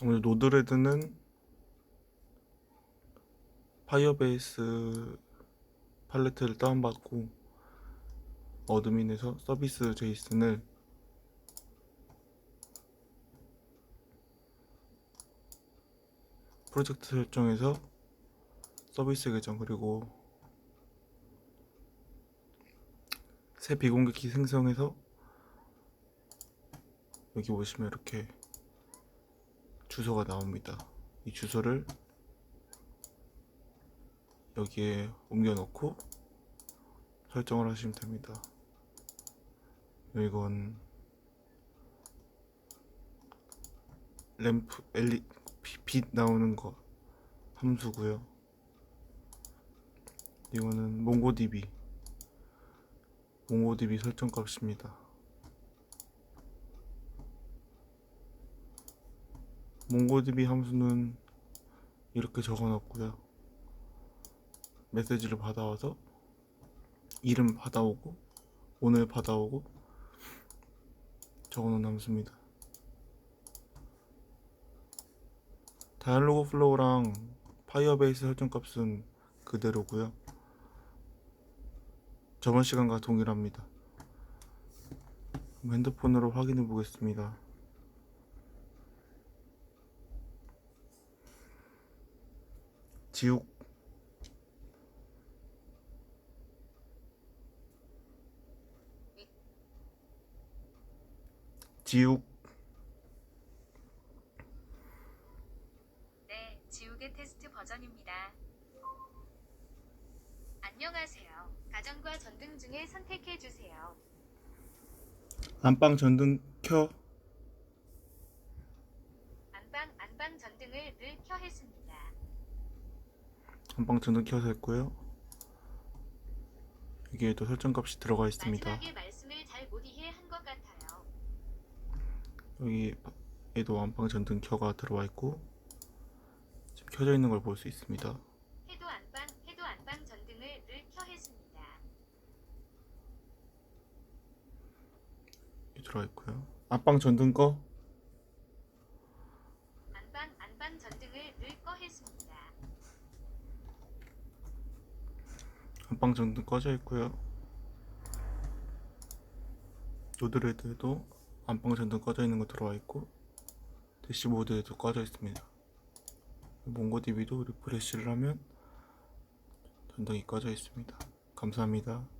오늘 노드레드는 파이어베이스 팔레트를 다운받고 어드민에서 서비스 제이슨을 프로젝트 설정에서 서비스 계정 그리고 새 비공개 키 생성해서 여기 보시면 이렇게 주소가 나옵니다. 이 주소를 여기에 옮겨 놓고 설정을 하시면 됩니다. 이건 램프 엘리 비- 빛 나오는 거 함수고요. 이거는 몽고DB 몽고DB 설정 값입니다. 몽고DB 함수는 이렇게 적어놨고요. 메시지를 받아와서 이름 받아오고 오늘 받아오고 적어놓은 함수입니다. 다이얼로그 플로우랑 파이어베이스 설정값은 그대로고요. 저번 시간과 동일합니다. 핸드폰으로 확인해 보겠습니다. 지옥 지옥 네, 지우개 테스트 버전입니다. 안녕하세요. 가정과 전등 중에 선택해 주세요. 안방 전등 켜 안방 안방 전등을 늘 켜 했습니다. 안방 전등 켜서 했고요. 여기에도 설정값이 들어가 있습니다. 여기에도 안방 전등 켜가 들어와 있고 지금 켜져 있는 걸 볼 수 있습니다. 해도 안방 해도 안방 전등을 늘 켜 했습니다. 여기 들어와 있고요. 안방 전등 꺼 안방 안방 전등을 늘 꺼 했습니다. 안방 전등 꺼져 있고요. 노드레드도 안방 전등 꺼져 있는 거 들어와 있고 대시보드에도 꺼져 있습니다. 몽고DB도 리프레시를 하면 전등이 꺼져 있습니다. 감사합니다.